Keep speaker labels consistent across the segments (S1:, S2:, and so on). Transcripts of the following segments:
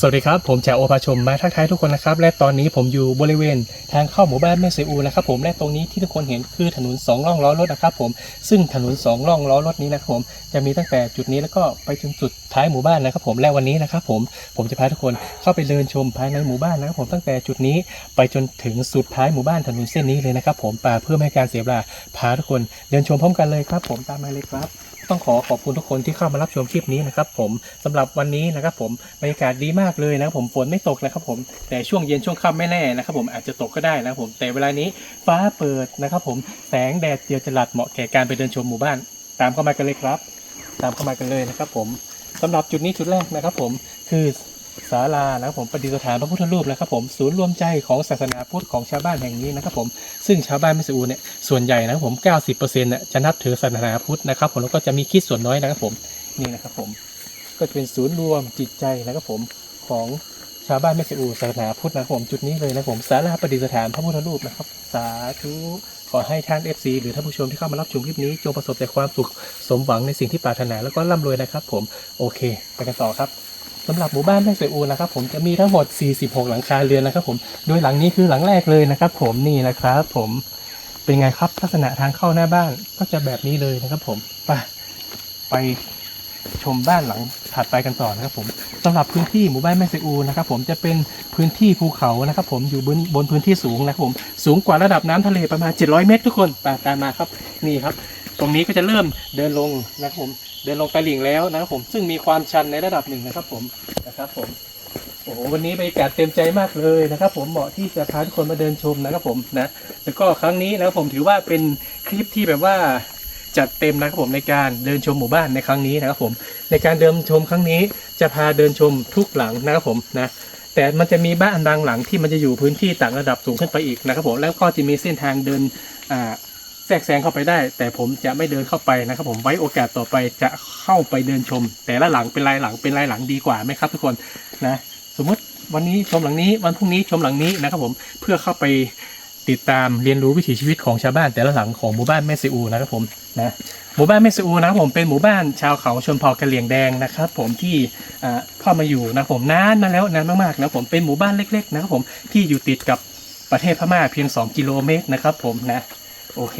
S1: สวัสดีครับ ผมแจโอภาชมมาทักทายทุกคนนะครับ และตอนนี้ผมอยู่บริเวณทางเข้าหมู่บ้านแม่เซอูนะครับผมและตรงนี้ที่ทุกคนเห็นคือถนนสองร่องล้อรถนะครับผมซึ่งถนนสองร่องล้อรถนี้นะครับผมจะมีตั้งแต่จุดนี้แล้วก็ไปจนจุดท้ายหมู่บ้านนะครับผมและวันนี้นะครับผมผมจะพาทุกคนเข้าไปเดินชมภายในหมู่บ้านนะครับผมตั้งแต่จุดนี้ไปจนถึงสุดท้ายหมู่บ้านถนนเส้นนี้เลยนะครับผมป่าเพื่อไม่ให้การเสียเวลาพาทุกคนเดินชมพร้อมกันเลยครับ ผมตามมาเลยครับ ต้องขอขอบคุณทุกคนที่เข้ามารับชมคลิปนี้นะครับผมสำหรับวันนี้นะครับผมบรรยากาศดีมากเลยนะครับผมฝนไม่ตกนะครับผมแต่ช่วงเย็นช่วงค่ำไม่แน่นะครับผมอาจจะตกก็ได้นะครับผมแต่เวลานี้ฟ้าเปิดนะครับผมแสงแดดเจียวจรัดเหมาะแก่การไปเดินชมหมู่บ้าน ตามเข้ามากันเลยครับ ตามเข้ามากันเลยนะครับผมสำหรับจุดนี้จุดแรกนะครับผมคือ ศาลานะครับผมประดิษฐานพระพุทธรูปนะครับผมศูนย์รวมใจของศาสนาพุทธของชาวบ้านแห่งนี้นะครับผมซึ่งชาวบ้านมิสอูเนี่ยส่วนใหญ่นะครับผม 90%เนี่ยจะนับถือศาสนาพุทธนะครับผมแล้วก็จะมีคิดส่วนน้อยนะครับผมนี่นะครับผมก็จะเป็นศูนย์รวมจิตใจนะครับผมของชาวบ้านมิสอูศาสนาพุทธนะครับผมจุดนี้เลยนะครับผมศาลาประดิษฐานพระพุทธรูปนะครับ สาธุขอให้ท่าน FC หรือท่านผู้ชมที่เข้ามารับชมคลิปนี้ จงประสบแต่ความสุขสมหวังในสิ่งที่ปรารถนาแล้วก็ร่ำรวยนะครับ ผมโอเค ไปกันต่อครับ สำหรับหมู่บ้านแม่เสอูนะครับผมจะมีทั้งหมด 46 หลังคาเรือนนะครับ ผมโดยหลังนี้คือหลังแรกเลยนะครับ ผมนี่นะครับ ผมเป็นไงครับลักษณะทางเข้าหน้าบ้านก็จะแบบนี้เลยนะครับ ผมไปไปชมบ้านหลังถัดไปกันต่อนะครับ ผมสำหรับพื้นที่หมู่บ้านแม่เสอูนะครับผมจะเป็นพื้นที่ภูเขานะครับ ผมอยู่บนบนพื้นที่สูงนะครับผมสูงกว่าระดับน้ำทะเลประมาณ 700 เมตร ทุกคนไปตามมาครับนี่ครับ ตรงนี้ก็จะเริ่มเดินลงนะครับผมเดินลงตลิ่งแล้วนะครับผมซึ่งมีความชันในระดับหนึ่งนะครับผมนะครับผมโอ้โหวันนี้บรรยากาศเต็มใจมากเลยนะครับ ผมเหมาะที่จะพาทุกคนมาเดินชมนะครับผมนะแล้วก็ครั้งนี้นะครับผมถือว่าเป็นคลิปที่แบบว่าจัดเต็มนะครับผมในการเดินชมหมู่บ้านในครั้งนี้นะครับผม ในการเดินชมครั้งนี้จะพาเดินชมทุกหลังนะครับผมนะแต่มันจะมีบ้านบางหลังที่มันจะอยู่พื้นที่ต่างระดับสูงขึ้นไปอีกนะครับผมแล้วก็จะมีเส้นทางเดินอ่า แทรกแซงเข้าไปได้ แต่ผมจะไม่เดินเข้าไปนะครับผมไว้โอกาสต่อไปจะเข้าไปเดินชม แต่ละหลังเป็นรายหลังเป็นรายหลังดีกว่าไหมครับ ทุกคนนะ สมมติวันนี้ชมหลังนี้วันพรุ่งนี้ชมหลังนี้นะครับผมเพื่อเข้าไปติดตามเรียนรู้วิถีชีวิตของชาวบ้านแต่ละหลังของหมู่บ้านแม่ซิอูนะครับผมนะหมู่บ้านแม่ซิอูนะครับผมเป็นหมู่บ้านชาวเขาชนเผ่ากะเหรี่ยงแดงนะครับผมที่เข้ามาอยู่นะผมนานมาแล้วนานมากๆนะผมเป็นหมู่บ้านเล็ก ๆ นะครับผมที่อยู่ติดกับประเทศพม่าเพียง 2 กิโลเมตรนะครับผมนะ โอเค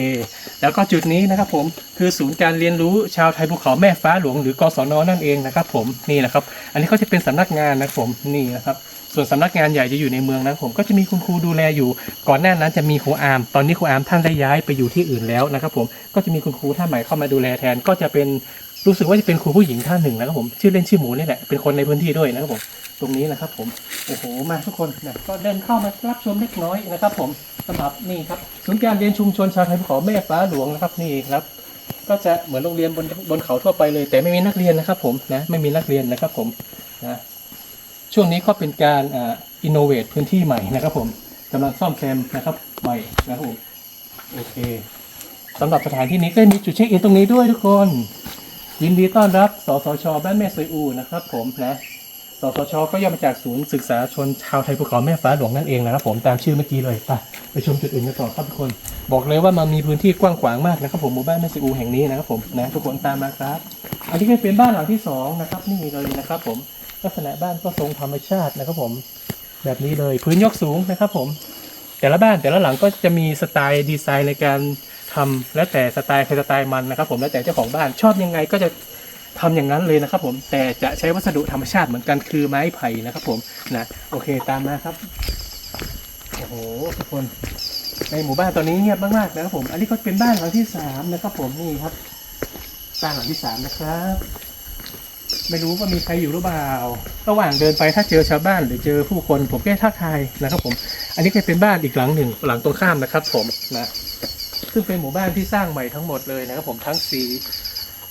S1: แล้วก็จุดนี้นะครับผมคือศูนย์การเรียนรู้ชาวไทยภูเขาแม่ฟ้าหลวงหรือกศนนั่นเองนะครับผมนี่นะครับ อันนี้ก็จะเป็นสำนักงานนะครับผมนี่นะครับส่วนสำนักงานใหญ่จะอยู่ในเมืองนะครับผมก็จะมีคุณครูดูแลอยู่ ก่อนหน้านั้นจะมีครูอาร์มตอนนี้ครูอาร์มท่านได้ย้ายไปอยู่ที่อื่นแล้วนะครับผมก็จะมีคุณครูท่านใหม่เข้ามาดูแลแทนก็จะเป็นรู้สึกว่าจะเป็นครูผู้หญิงท่านหนึ่งนะครับผมชื่อเล่นชื่อหมูนี่แหละเป็นคนในพื้นที่ด้วยนะครับผม ตรงนี้นะครับ ผมโอ้โหมาทุกคนนะก็เดินเข้ามารับชมเล็กน้อยนะครับ ผมสำหรับนี่ครับศูนย์การเรียนชุมชนชาวไทยภูเขาแม่ฟ้าหลวงนะครับนี่ครับ ก็จะเหมือนโรงเรียนบนบนเขาทั่วไปเลย แต่ไม่มีนักเรียนนะครับ ผมนะไม่มีนักเรียนนะครับ ผมนะช่วงนี้ก็เป็นการอ่าอินโนเวทพื้นที่ใหม่นะครับ ผมกำลังซ่อมแซมนะครับใหม่นะครับผมโอเคสำหรับสถานที่นี้ก็มีจุดเช็คอินตรงนี้ด้วยทุกคน ยินดีต้อนรับ สสช บ้านแม่ซอยอูนะครับผมนะ สสชก็ย่อมาจากศูนย์ศึกษาชนชาวไทยภูเขาแม่ฟ้าหลวงนั่นเองนะครับผมตามชื่อเมื่อกี้เลยไปไปชมจุดอื่นกันต่อครับทุกคน บอกเลยว่ามันมีพื้นที่กว้างขวางมากนะครับผมหมู่บ้านแม่ซีอูแห่งนี้นะครับผมนะทุกคนตามมาครับ อันนี้ก็เป็นบ้านหลังที่สองนะครับนี่เลยนะครับผมลักษณะบ้านก็ทรงธรรมชาตินะครับผม แบบนี้เลยพื้นยกสูงนะครับผม แต่ละบ้านแต่ละหลังก็จะมีสไตล์ดีไซน์ในการทำแล้วแต่สไตล์ใครสไตล์มันนะครับผมแล้วแต่เจ้าของบ้านชอบยังไงก็จะ ทำอย่างนั้นเลยนะครับผมแต่จะใช้วัสดุธรรมชาติเหมือนกันคือไม้ไผ่นะครับผมนะโอเคตามมาครับโอ้โหทุกคน ในหมู่บ้านตอนนี้เงียบมากๆนะครับผม อันนี้ก็เป็นบ้านหลังที่สามนะครับผมนี่ครับบ้านหลังที่สามนะครับ ไม่รู้ว่ามีใครอยู่หรือเปล่า ระหว่างเดินไปถ้าเจอชาวบ้านหรือเจอผู้คนผมแก็ทักทายนะครับ ผม อันนี้ก็เป็นบ้านอีกหลังหนึ่งหลังตรงข้ามนะครับ ผมนะซึ่งเป็นหมู่บ้านที่สร้างใหม่ทั้งหมดเลยนะครับ ผมทั้งสี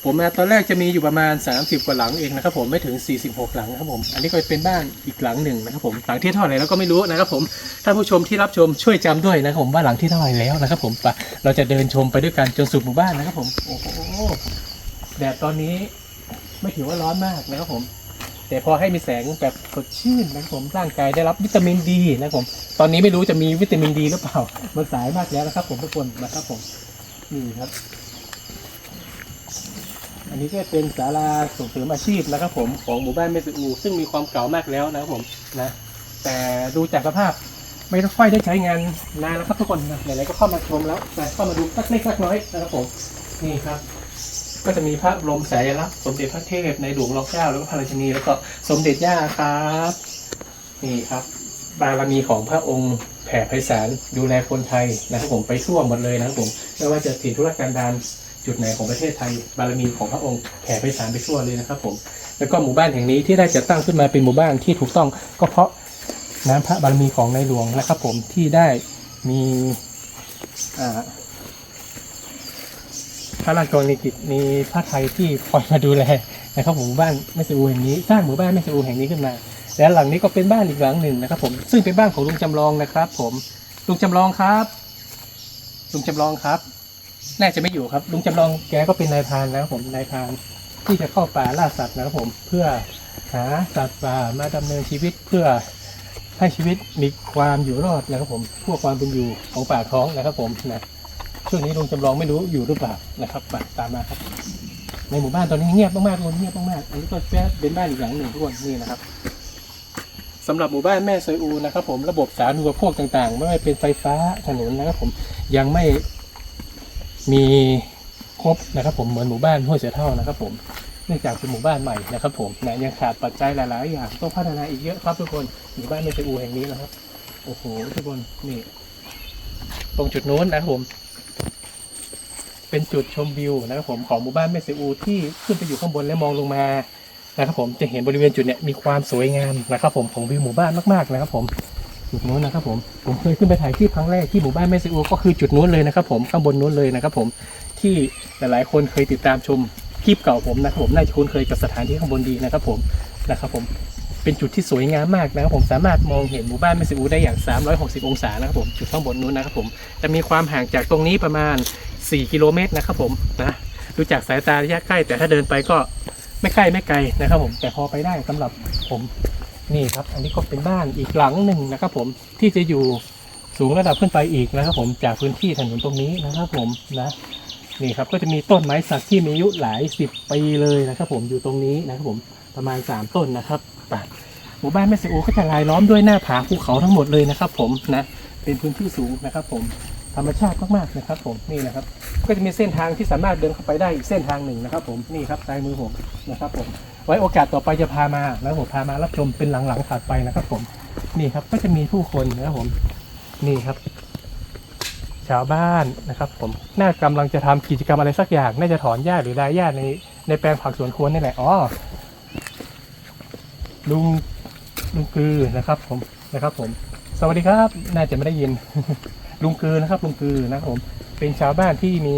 S1: ผมนะตอนแรกจะมีอยู่ประมาณ 30 กว่าหลังเองนะครับผมไม่ถึง 46 หลังนะครับผม อันนี้ก็เป็นบ้านอีกหลังหนึ่งนะครับผมหลังที่เท่าไหร่แล้วก็ไม่รู้นะครับผมท่านผู้ชมที่รับชมช่วยจำด้วยนะครับผมว่าหลังที่เท่าไหร่แล้วนะครับผมไปเราจะเดินชมไปด้วยกันจนสุดหมู่บ้านนะครับผมโอ้โหแดดตอนนี้ไม่ถือว่าร้อนมากนะครับผม แต่พอให้มีแสงแบบสดชื่นนะครับผมร่างกายได้รับวิตามินดีนะครับผมตอนนี้ไม่รู้จะมีวิตามินดีหรือเปล่ามันสายมากแล้วนะครับผมทุกคนนะครับผมนี่ครับ อันนี้ก็เป็นศาลาส่งเสริมอาชีพนะครับผมของหมู่บ้านแม่สอูซึ่งมีความเก่ามากแล้วนะครับผมนะแต่ดูจากสภาพไม่ค่อยได้ใช้งานนานแล้วครับทุกคนนะไหนๆก็เข้ามาชมแล้วนะเข้ามาดูสักเล็กสักน้อยนะครับผมนี่ครับ ก็จะมีพระบรมสายลักษณ์สมเด็จพระเทพในหลวงรอเก้าแล้วก็พระราชินีแล้วก็สมเด็จย่าครับนี่ครับบารมีของพระองค์แผ่ไพศาลดูแลคนไทยนะครับผมไปทั่วหมดเลยนะครับผมไม่ว่าจะถิ่นธุรกันดาร จุดไหนของประเทศไทยบารมีของพระองค์แผ่ไพศาลไปทั่วเลยนะครับผมแล้วก็หมู่บ้านแห่งนี้ที่ได้จัดตั้งขึ้นมาเป็นหมู่บ้านที่ถูกต้องก็เพราะน้ำพระบารมีของในหลวงนะครับ ผมที่ได้มีพระราชกรณียกิจมีพระไทยที่คอยมาดูแลนะครับผมหมู่บ้านแม่สอูแห่งนี้สร้างหมู่บ้านแม่สอูแห่งนี้ขึ้นมา และหลังนี้ก็เป็นบ้านอีกหลังหนึ่งนะครับ ผมซึ่งเป็นบ้านของลุงจำลองนะครับ ผมลุงจำลองครับลุงจำลองครับ น่าจะไม่อยู่ครับ ลุงจำลองแกก็เป็นนายพรานนะครับผมนายพรานที่จะเข้าป่าล่าสัตว์นะครับผมเพื่อหาสัตว์ป่ามาดำเนินชีวิตเพื่อให้ชีวิตมีความอยู่รอดนะครับผมพื่อความเป็นอยู่ของป่าท้องนะครับผมนะช่วงนี้ลุงจำลองไม่รู้อยู่หรือเปล่านะครับมาตามมาครับ ในหมู่บ้านตอนนี้เงียบมากๆเลยเงียบมากๆอันนี้ก็เป็นบ้านอีกหลังหนึ่งทุกคนนี่นะครับสำหรับหมู่บ้านแม่เซอูนะครับผมระบบสาธารณูปโภคต่างๆ ไม่ว่าเป็นไฟฟ้าถนนนะครับผมยังไม่ มีครบนะครับผมเหมือนหมู่บ้านห้วยเสือเท่านะครับผมเนื่องจากเป็นหมู่บ้านใหม่นะครับผมนะยังขาดปัจจัยหลาย ๆ อย่างต้องพัฒนาอีกเยอะครับทุกคนหมู่บ้านแม่เซอูแห่งนี้นะครับโอ้โหทุกคนนี่ ตรงจุดนู้นนะครับผม เป็นจุดชมวิวนะครับผมของหมู่บ้านแม่เสอูที่ขึ้นไปอยู่ข้างบนและมองลงมานะครับผมจะเห็นบริเวณจุดเนี้ยมีความสวยงามนะครับผมของวิวหมู่บ้านมาก ๆ นะครับผม จุดนู้นนะครับผมผมเคยขึ้นไปถ่ายคลิปครั้งแรกที่หมู่บ้านแม่เสอูก็คือจุดนู้นเลยนะครับผมข้างบนนู้นเลยนะครับผมที่หลายๆคนเคยติดตามชมคลิปเก่าผมนะครับผมน่าจะคุ้นเคยกับสถานที่ข้างบนดีนะครับผมนะครับผมเป็นจุดที่สวยงามมากนะครับผมสามารถมองเห็นหมู่บ้านแม่เสอูได้อย่าง 360 องศานะครับผมจุดข้างบนนู้นนะครับผมจะมีความห่างจากตรงนี้ประมาณ 4 กิโลเมตรนะครับผมนะดูจากสายตาระยะใกล้ แต่ถ้าเดินไปก็ไม่ใกล้ไม่ไกลนะครับผมแต่พอไปได้สำหรับผม นี่ครับ อันนี้ก็เป็นบ้านอีกหลังหนึ่งนะครับ ผมที่จะอยู่สูงระดับขึ้นไปอีกนะครับ ผมจากพื้นที่ถนนตรงนี้นะครับ ผมนะนี่ครับก็จะมีต้นไม้สักที่มีอายุหลายสิบปีเลยนะครับ ผมอยู่ตรงนี้นะครับ ผมประมาณ 3 ต้นนะครับป่ะหมู่บ้านแม่เสอูก็จะรายล้อมด้วยหน้าผาภูเขาทั้งหมดเลยนะครับ ผมนะเป็นพื้นที่สูงนะครับ ผม ธรรมชาติมากๆนะครับผมนี่นะครับ ก็จะมีเส้นทางที่สามารถเดินเข้าไปได้อีกเส้นทางหนึ่งนะครับ ผมนี่ครับซ้ายมือผมนะครับผมไว้โอกาสต่อไปจะพามาแล้วผมพามารับชมเป็นหลังๆถัดไปนะครับ ผมนี่ครับก็จะมีผู้คนนะครับผมนี่ครับ ชาวบ้านนะครับ ผมน่ากำลังจะทำกิจกรรมอะไรสักอย่างน่าจะถอนหญ้าหรือรายหญ้าในในแปลงผักสวนครัวนี่แหละอ๋อลุงลุงคือนะครับ ผมนะครับ ผม สวัสดีครับ น่าจะไม่ได้ยิน ลุงคือนะครับลุงคือนะครับผมเป็นชาวบ้านที่มี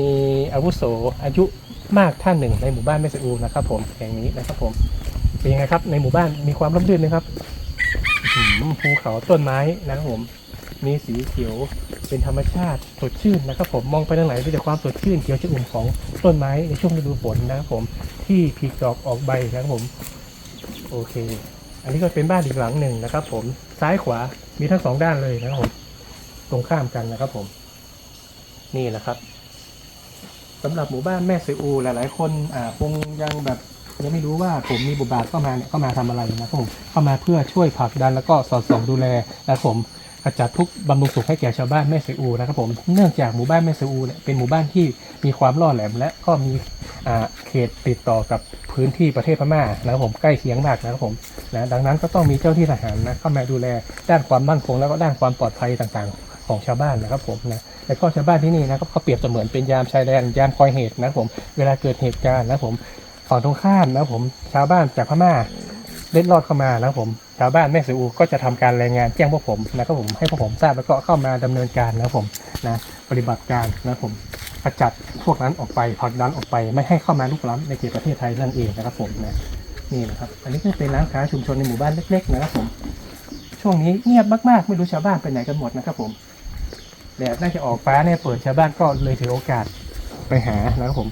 S1: อาวุโสอายุมากท่านหนึ่งในหมู่บ้านแม่สะอูนะครับ ผมแห่งนี้นะครับ ผมเป็นยังไงครับ ในหมู่บ้านมีความร่มรื่นไหมครับภูเขาต้นไม้นะครับผมมีสีเขียวเป็นธรรมชาติสดชื่นนะครับ ผมมองไปทางไหนมีแต่ความสดชื่นเขียวชอุ่มของต้นไม้ในช่วงฤดูฝนนะครับผมที่ผลิดอกออกใบนะครับผมโอเค อันนี้ก็เป็นบ้านอีกหลังหนึ่งนะครับ ผมซ้ายขวามีทั้งสองด้านเลยนะครับผม ตรงข้ามกันนะครับผม นี่แหละครับสำหรับหมู่บ้านแม่สวยอูหลายๆ คนอ่าคงยังแบบยังไม่รู้ว่าผมมีบทบาทเข้ามาเนี่ยเข้ามาทำอะไรนะครับผมเข้ามาเพื่อช่วยผลักดันแล้วก็สอดส่องดูแลนะครับผมขจัดทุกบำรุงสุขให้แก่ชาวบ้านแม่สวยอูนะครับผมเนื่องจากหมู่บ้านแม่สวยอูเนี่ยเป็นหมู่บ้านที่มีความล่อแหลม และก็มีอ่าเขตติดต่อกับพื้นที่ประเทศพม่านะครับผมใกล้เคียงมากนะครับผมนะดังนั้นก็ต้องมีเจ้าที่ทหารนะเข้ามาดูแลด้านความมั่นคงแล้วก็ด้านความปลอดภัยต่างๆ ของชาวบ้านนะครับผมนะแล้วก็ชาวบ้านที่นี่นะครับเขาเปรียบเสมือนเป็นยามชายแดนยามคอยเหตุนะครับผมเวลาเกิดเหตุการณ์นะครับผมฝั่งตรงข้ามนะครับผมชาวบ้านจากพม่าเล็ดลอดเข้ามานะครับผมชาวบ้านแม่สืออูก็จะทำการรายงานแจ้งพวกผมนะครับผมให้พวกผมทราบแล้วก็เข้ามาดำเนินการนะครับผมนะปฏิบัติการนะครับผมขจัดพวกนั้นออกไปผลักดันออกไปไม่ให้เข้ามาลุกล้ำในเขตประเทศไทยนั่นเองนะครับผมนะนี่นะครับ อันนี้ก็เป็นร้านค้าชุมชนในหมู่บ้านเล็กๆนะครับผม ช่วงนี้เงียบมากๆ ไม่รู้ชาวบ้านไปไหนกันหมดนะครับผม แดดน่าจะออกฟ้าเนี่ยเปิดชาวบ้านก็เลยถือโอกาสไปหานะครับผม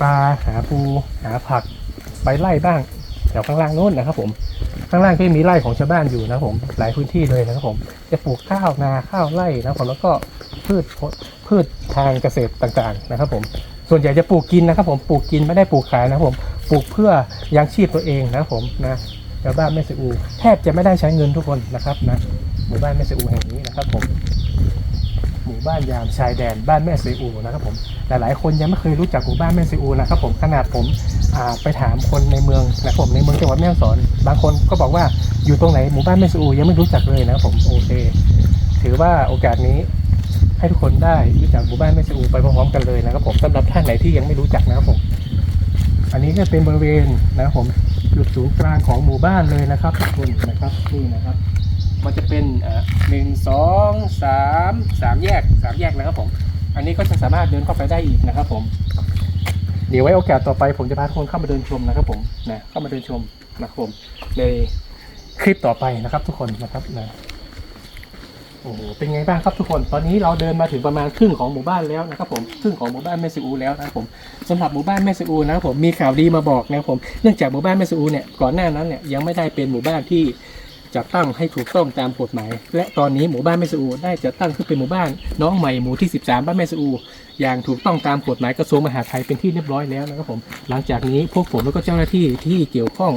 S1: ปลาหาปูหาผักไปไล่บ้างแถวข้างล่างโน้นนะครับ ผมข้างล่างก็มีไร่ของชาวบ้านอยู่นะครับผมหลายพื้นที่เลยนะครับผมจะปลูกข้าวนาข้าวไร่นะครับผมแล้วก็พืชพืชทางเกษตรต่างๆนะครับ ผมส่วนใหญ่จะปลูกกินนะครับ ผมปลูกกินไม่ได้ปลูกขายนะครับผมปลูกเพื่อยังชีพตัวเองนะครับผมนะชาวบ้านแม่สิอูแทบจะไม่ได้ใช้เงินทุกคนนะครับนะหมู่บ้านแม่สิอูแห่งนี้นะครับผม หมู่บ้านยามชายแดนบ้านแม่ซีอูนะครับผมหลายๆคนยังไม่เคยรู้จักหมู่บ้านแม่ซีอูนะครับผมขนาดผมไปถามคนในเมืองนะครับผมในเมืองจังหวัดแม่ฮ่องสอน บางคนก็บอกว่าอยู่ตรงไหนหมู่บ้านแม่ซีอูยังไม่รู้จักเลยนะครับผมโอเค ถือว่าโอกาสนี้ให้ทุกคนได้รู้จักหมู่บ้านแม่ซีอูไปพร้อมๆกันเลยนะครับผมสำหรับท่านไหนที่ยังไม่รู้จักนะครับผมอันนี้ก็เป็นบริเวณนะครับผมจุดศูนย์กลางของหมู่บ้านเลยนะครับทุกคนนะครับนี่นะครับ มันจะเป็นหนึ่งสองสามสามแยกสามแยกนะครับผม อันนี้ก็จะสามารถเดินเข้าไปได้อีกนะครับผม เดี๋ยวไว้โอกาสต่อไปผมจะพาทุกคนเข้ามาเดินชมนะครับผมนะเข้ามาเดินชมนะครับผมในคลิปต่อไปนะครับทุกคนนะครับนะโอ้โหเป็นไงบ้างครับทุกคน ตอนนี้เราเดินมาถึงประมาณครึ่งของหมู่บ้านแล้วนะครับผม ครึ่งของหมู่บ้านแม่ซิอูแล้วนะครับผมสำหรับหมู่บ้านแม่ซิอูนะครับผมมีข่าวดีมาบอกนะครับผม เนื่องจากหมู่บ้านแม่ซิอูเนี่ยก่อนหน้านั้นเนี่ยยังไม่ได้เป็นหมู่บ้านที่ จัดตั้งให้ถูกต้องตามกฎหมาย และตอนนี้หมู่บ้านแม่สอูได้จัดตั้งขึ้นเป็นหมู่บ้าน น้องใหม่หมู่ที่ 13 บ้านแม่สอู อย่างถูกต้องตามกฎหมายกระทรวงมหาดไทยเป็นที่เรียบร้อยแล้วนะครับผม หลังจากนี้พวกผมแล้วก็เจ้าหน้าที่ที่เกี่ยวข้อง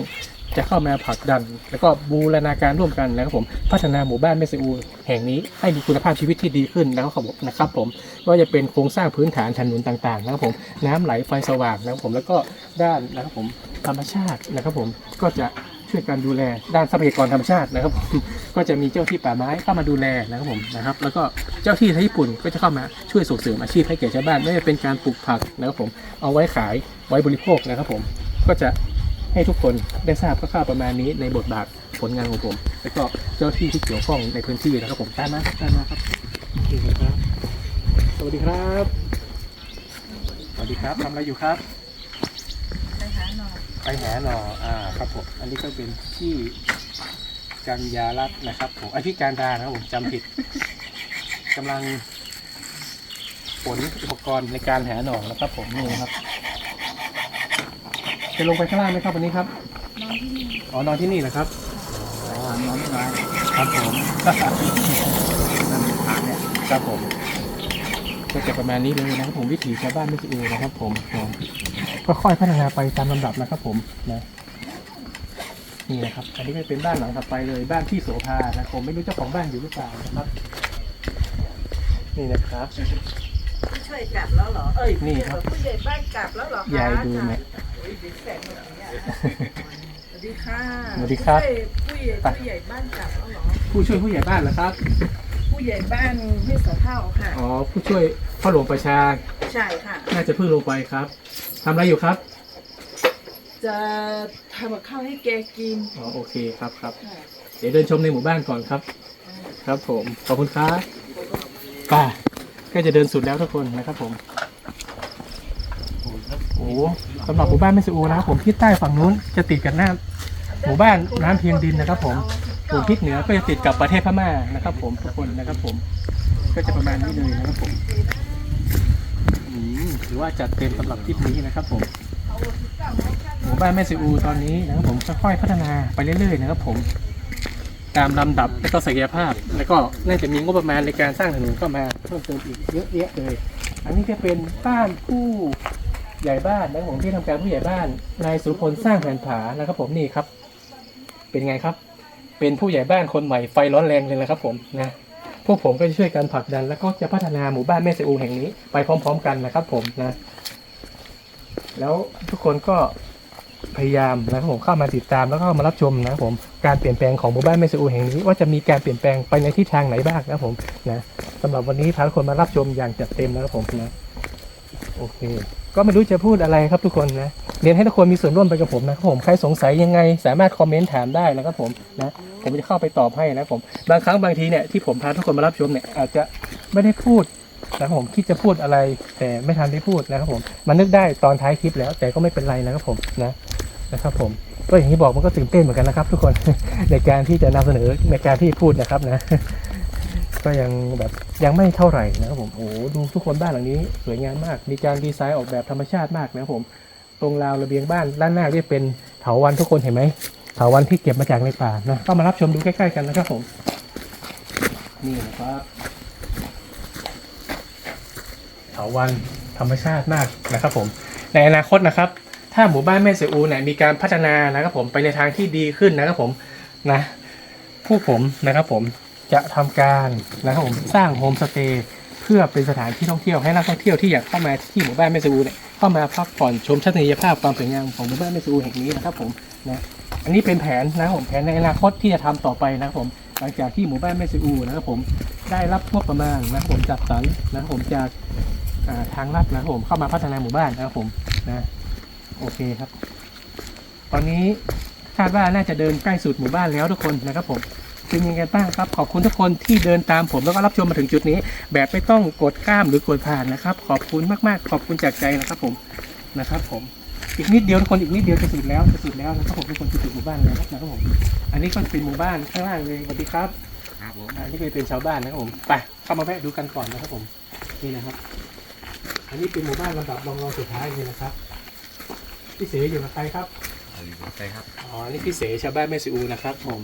S1: จะเข้ามาผลักดัน แล้วก็บูรณาการร่วมกันนะครับผมพัฒนาหมู่บ้านแม่สอูแห่งนี้ให้มีคุณภาพชีวิตที่ดีขึ้นนะครับผมนะครับผมก็จะเป็นโครงสร้างพื้นฐานถนนต่างๆนะครับผมน้ำไหลไฟสว่างนะครับผมแล้วก็ด้านนะครับผมธรรมชาตินะครับผมก็จะ ช่วยการดูแลด้านทรัพยากรธรรมชาตินะครับผมก็จะมีเจ้าที่ป่าไม้เข้ามาดูแลนะครับผมนะครับ แล้วก็เจ้าที่ไทยญี่ปุ่นก็จะเข้ามาช่วยส่งเสริมอาชีพให้แก่ชาวบ้านไม่ว่าเป็นการปลูกผักนะครับผมเอาไว้ขายไว้บริโภคนะครับผมก็จะให้ทุกคนได้ทราบคร่าวๆประมาณนี้ในบทบาทผลงานของผม แล้วก็เจ้าที่ที่เกี่ยวข้องในพื้นที่นะครับผมตามมาครับตามมาครับโอเคครับ สวัสดีครับ สวัสดีครับทำอะไรอยู่ครับ
S2: ไปหาหน่อ
S1: อ่าครับผมอันนี้ก็เป็นที่กัญญารัตน์นะครับผมอธิการดานะครับผมจำผิดกำลังขนอุปกรณ์ในการหาหน่อนะครับ ผมนี่นะครับจะลงไปข้างล่างไหมครับวันนี้ครับ
S2: นอนที่นี่
S1: อ๋อนอนที่นี่นะครับ
S3: อ๋อนอนไม่น้อย
S1: ครับผม
S3: นั่นทางเนี่ย
S1: ครับผม ก็จะประมาณนี้เลยนะครับ ผมวิถีชาวบ้านไม่ใช่เอนะครับ ผมก็ค่อยๆพัฒนาไปตามลำดับนะครับ ผมนะนี่นะครับ อันนี้ก็เป็นบ้านหลังถัดไปเลย บ้านพี่โสภานะผมไม่รู้เจ้าของบ้านอยู่หรือเปล่านะครับ นี่นะครับ
S2: ผู้ช่วยกลับแล้วเหรอ เอ้ย
S1: นี่ครับ
S2: ผู้ใหญ่บ้านกลับแล้วเหรอคะ
S1: ยายดูเนี่ย
S2: โอ้ยเด็กแสบหมดอย่างเงี้ยสวัสดีค่ะ
S1: สวัสดีครับ
S2: ผู้ช่วยผู้ใหญ่ผู้ใหญ่บ้านกลับแล้วเหรอ
S1: ผู้ช่วยผู้ใหญ่บ้านเหรอครับ
S2: ผู้ใหญ่บ้านที่สะเท่าค่ะ
S1: อ๋อผู้ช่วยพ่อหลวงประชา
S2: ใช่ค่ะ
S1: น่าจะเพิ่งลงไปครับทำอะไรอยู่ครับ
S2: จะทำกับข้าวให้แกกิน
S1: อ๋อโอเคครับครับ
S2: ค่ะ
S1: เดี๋ยวเดินชมในหมู่บ้านก่อนครับ ครับผม ขอบคุณครับป้าก็จะเดินสุดแล้วทุกคนนะครับผม โอ้โหสำหรับหมู่บ้านแม่สอูนะครับผมทิศใต้ฝั่งนู้นจะติดกับหน้าหมู่บ้านน้ำเพียงดินนะครับผม ส่วนทิศเหนือก็จะติดกับประเทศพม่านะครับ ผมทุกคนนะครับผม ก็จะประมาณนี้เลยนะครับผมถือว่าจัดเต็มสำหรับทริปนี้นะครับผมหมู่บ้านแม่ซิอูตอนนี้นะครับผมค่อยๆพัฒนาไปเรื่อยๆนะครับผมตามลำดับและก็ศักยภาพ แล้วก็น่าจะมีงบประมาณในการสร้างถนนเข้ามาเพิ่มเติมอีกเยอะแยะเลย อันนี้จะเป็นบ้านผู้ใหญ่บ้านนะครับผมที่ทำการผู้ใหญ่บ้านนายสุพลสร้างแผนผานะครับผมนี่ครับ เป็นไงครับ เป็นผู้ใหญ่บ้านคนใหม่ไฟร้อนแรงเลยนะครับผมนะพวกผมก็จะช่วยกันผลักดัน แล้วก็จะพัฒนาหมู่บ้านแม่ซิอูแห่งนี้ไปพร้อม ๆ กันนะครับผมนะแล้วทุกคนก็พยายามนะครับผมเข้ามาติดตามแล้วก็มารับชมนะครับผมการเปลี่ยนแปลงของหมู่บ้านแม่ซูแห่งนี้ว่าจะมีการเปลี่ยนแปลงไปในทิศทางไหนบ้างนะครับผมนะสำหรับวันนี้พาทุกคนมารับชมอย่างจัดเต็มนะครับผมนะโอเค ก็ไม่รู้จะพูดอะไรครับทุกคนนะเรียนให้ทุกคนมีส่วนร่วมไปกับผมนะครับผมใครสงสัยยังไง สามารถคอมเมนต์ถามได้นะครับผมนะ ผมจะเข้าไปตอบให้นะครับผมบางครั้งบางทีเนี่ยที่ผมพาทุกคนมารับชมเนี่ยอาจจะไม่ได้พูดนะครับผมคิดจะพูดอะไรแต่ไม่ทันได้พูดนะครับผมมันนึกได้ตอนท้ายคลิปแล้ว แต่ก็ไม่เป็นไรนะครับผมนะนะครับผมก็อย่างที่บอกมันก็ตื่นเต้นเหมือนกันนะครับ ทุกคนในการที่จะนำเสนอในการที่พูดนะครับนะ ก็ยังแบบยังไม่เท่าไหร่นะครับผมโอ้ดูทุกคนบ้านหลังนี้สวยงามมาก มีการดีไซน์ออกแบบธรรมชาติมากนะครับผม ตรงราวระเบียงบ้านด้านหน้าเรียกเป็นเถาวันทุกคนเห็นไหม เถาวันที่เก็บมาจากในป่านะก็มารับชมดูใกล้ๆกันนะครับผม นี่นะครับเถาวันธรรมชาติมากนะครับผม ในอนาคตนะครับ ถ้าหมู่บ้านแม่เสอูเนี่ยมีการพัฒนานะครับผมไปในทางที่ดีขึ้นนะครับผมนะผู้ผมนะครับผมจะทำการนะครับผมสร้างโฮมสเตย์เพื่อเป็นสถานที่ท่องเที่ยวให้นักท่องเที่ยวที่อยากเข้ามาที่หมู่บ้านแม่เสอูเนี่ยเข้ามาพักผ่อนชมทัศนียภาพความสวยงามของหมู่บ้านแม่เสอูแห่งนี้นะครับผมนะ อันนี้เป็นแผนนะครับผมแผนในอนาคตที่จะทำต่อไปนะครับผมหลังจากที่หมู่บ้านแม่เสอูนะครับผมได้รับงบประมาณนะครับผมจัดสรรนะครับผมจากทางรัฐนะครับผมเข้ามาพัฒนาหมู่บ้านนะครับผมนะโอเคครับ ตอนนี้คาดว่าน่าจะเดินใกล้สุดหมู่บ้านแล้วทุกคนนะครับผมเป็นยังไงบ้างครับขอบคุณทุกคนที่เดินตามผมแล้วก็รับชมมาถึงจุดนี้ แบบไม่ต้องกดข้ามหรือกดผ่านนะครับ ขอบคุณมากๆ ขอบคุณจากใจนะครับผมนะครับผม อีกนิดเดียวทุกคนอีกนิดเดียวจะสุดแล้วจะสุดแล้วนะครับผมทุกคนจะถึงหมู่บ้านแล้วนะครับผมอันนี้ก็เป็นหมู่บ้านข้างล่างเลยสวัสดีครับ
S3: ครับผม
S1: อันนี้เป็นชาวบ้านนะครับผมไปเข้ามาแวะดูกันก่อนนะครับผมนี่นะครับ อันนี้เป็นหมู่บ้านลำดับรองรองสุดท้ายเลยนะครับพี่เสอยู่กับใครครับ
S3: ใช่ครับ
S1: อ๋อนี่พี่เสชาวบ้านแม่สิอูนะครับ ผม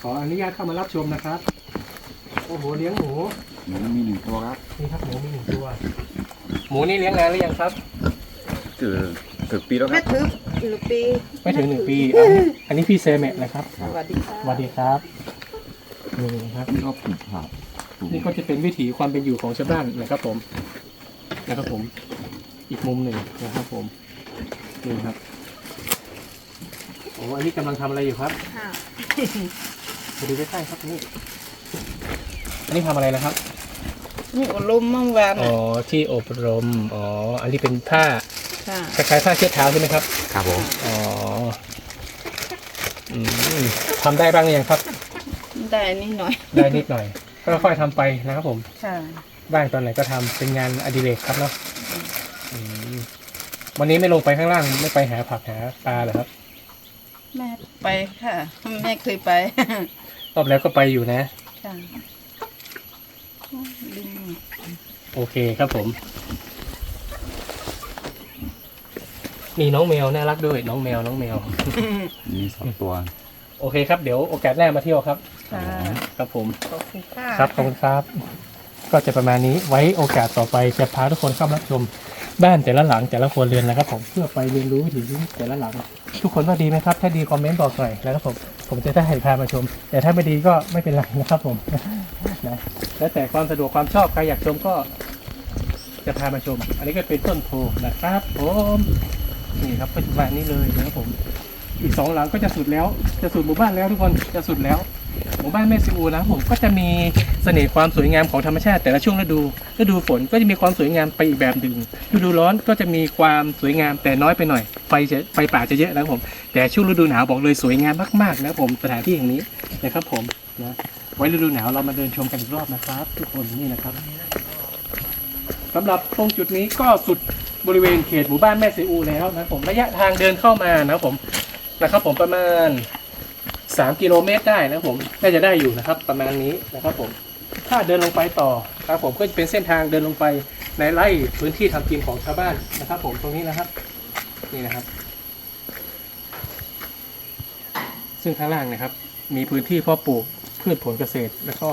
S1: ขออนุญาตเข้ามารับชมนะครับโอ้โหเลี้ยงหมู
S3: หนูมีหนึ่งตัวครับ
S1: นี่ครับหมูมีหนึ่งตัว หมูนี่เลี้ยงนานหรือยังครับ
S3: เกือบเกือบปีแล้วค
S2: ไม่
S3: รับ
S2: ถึงหนึ่งปี
S1: ไม่ถึงหนึ่งปีอันนี้อันนี้พี่เซเมะนะครับ
S2: สวัสดีค่ะ
S1: สวัสดีครับนี่ครับ
S3: นี่ก็ปลูกผักปลูก
S1: นี่ก็จะเป็นวิถีความเป็นอยู่ของชาวบ้านนะครับผมนะครับผม อีกมุมหนึ่งนะครับผมนี่ครับโอ้อันนี้กำลังทำอะไรอยู่ครับ
S2: ค่ะ
S1: ไปดูใกล้ๆครับนี่อันนี้ทำอะไรนะครับ
S2: นี่อบรมเมื่อวาน
S1: อ๋อที่อบรมอ๋ออันนี้เป็นผ้า
S2: ค่ะ
S1: คล้ายๆผ้าเช็ดเท้าใช่ไหมครับ
S3: ครับผม
S1: อ๋ออืมทำได้บ้างหรือยังครับ
S2: ได้นิดหน่อย
S1: ได้นิดหน่อย ก็ค่อยๆทำไปนะครับผม
S2: ค่ะ
S1: บ้างตอนไหนก็ทำเป็นงานอดิเรกครับเนาะอืมวันนี้ไม่ลงไปข้างล่างไม่ไปหาผักหาปลาเหรอครับ
S2: แม่ไปค่ะแม่เคยไป
S1: รอบแล้วก็ไปอยู่นะ
S2: ค่ะลิง
S1: โอเคครับผม มีน้องแมวน่ารักด้วยน้องแมวน้องแมว
S3: มีสองตัว
S1: โอเคครับเดี๋ยวโอกาสหน้ามาเที่ยวครับ
S2: ค่ะ
S1: ครับผม
S2: ขอบคุณค่ะ
S1: ครับขอบคุณครับ ก็จะประมาณนี้ไว้โอกาสต่อไปจะพาทุกคนเข้ามารับชม บ้านแต่ละหลังแต่ละครัวเรือนนะครับ ผมเพื่อไปเรียนรู้วิถีชีวิตแต่ละหลัง ทุกคนว่าดีไหมครับ ถ้าดีคอมเมนต์บอกหน่อยนะครับผมผมจะได้ให้พามาชม แต่ถ้าไม่ดีก็ไม่เป็นไรนะครับผมนะแล้วแต่ความสะดวกความชอบใครอยากชมก็จะพามาชม อันนี้ก็เป็นต้นโพนะครับผม นี่ครับปัจจุบันนี้เลยนะครับผม อีกสองหลังก็จะสุดแล้ว จะสุดหมู่บ้านแล้วทุกคนจะสุดแล้ว หมู่บ้านแม่ซิอูนะครับผมก็จะมีเสน่ห์ความสวยงามของธรรมชาติแต่ละช่วงฤดูฤดูฝนก็จะมีความสวยงามไปอีกแบบหนึ่งฤดูร้อนก็จะมีความสวยงามแต่น้อยไปหน่อยไฟจะไฟป่าจะเยอะนะครับผม แต่ช่วงฤดูหนาวบอกเลยสวยงามมากๆนะครับผมสถานที่แห่งนี้นะครับผมนะไว้ฤดูหนาวเรามาเดินชมกันอีกรอบนะครับ ทุกคนนี่นะครับสำหรับตรงจุดนี้ก็สุด บริเวณเขตหมู่บ้านแม่ซีอูแล้วนะผมระยะทางเดินเข้ามานะผมนะครับผมประมาณสามกิโลเมตรได้นะผมน่าจะได้อยู่นะครับ ประมาณนี้นะครับผมถ้าเดินลงไปต่อครับผมก็จะเป็นเส้นทางเดินลงไปในไร่พื้นที่ทำกินของชาวบ้านนะครับ ผมตรงนี้นะครับนี่นะครับ ซึ่งข้างล่างนะครับ มีพื้นที่เพาะปลูกพืชผลเกษตรแล้วก็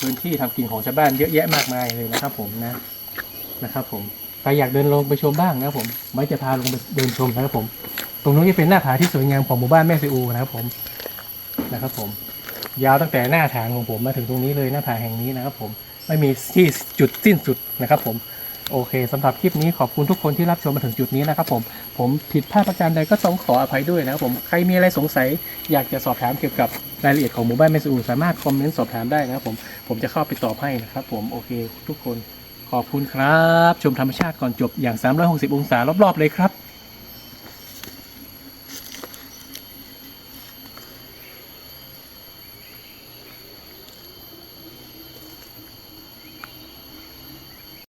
S1: พื้นที่ทำกินของชาวบ้านเยอะแยะมากมายเลยนะครับ ผมนะ นะครับผมใครอยากเดินลงไปชมบ้างนะครับผมไว้จะพาลงไปเดินชมนะครับผม ตรงนู้นจะเป็นหน้าผาที่สวยงามของหมู่บ้านแม่ซีอูนะครับผมนะครับผม ยาวตั้งแต่หน้าฐานของผมมาถึงตรงนี้เลยหน้าผาแห่งนี้นะครับผมไม่มีที่จุดสิ้นสุดนะครับผมโอเคสำหรับคลิปนี้ขอบคุณทุกคนที่รับชมมาถึงจุดนี้นะครับผม ผมผิดพลาดประการใดก็ต้องขออภัยด้วยนะครับผม ใครมีอะไรสงสัยอยากจะสอบถามเกี่ยวกับรายละเอียดของหมู่บ้านแม่ซีอูสามารถคอมเมนต์สอบถามได้นะครับผม ผมจะเข้าไปตอบให้นะครับผม โอเคทุกคน ขอบคุณครับ ชมธรรมชาติก่อนจบอย่าง 360 องศารอบๆเลยครับ